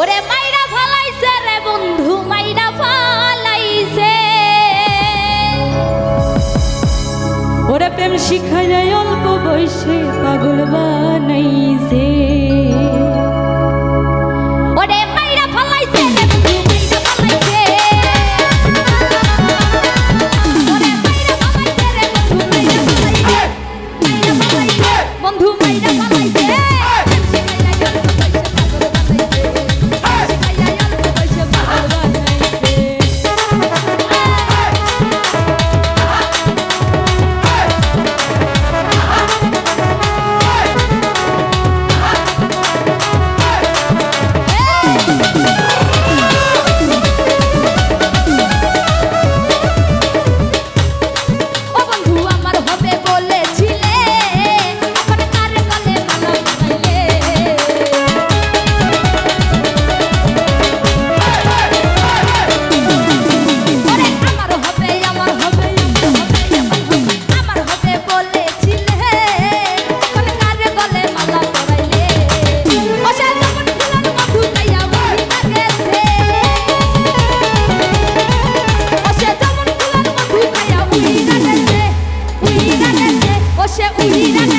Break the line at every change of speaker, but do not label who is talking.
ওরে মাইরা ফালাইছে রে বন্ধু মাইরা ফালাইছে।
ওরে প্রেম শিখায় অল্প বয়সে পাগল বানাইছে।
Mira.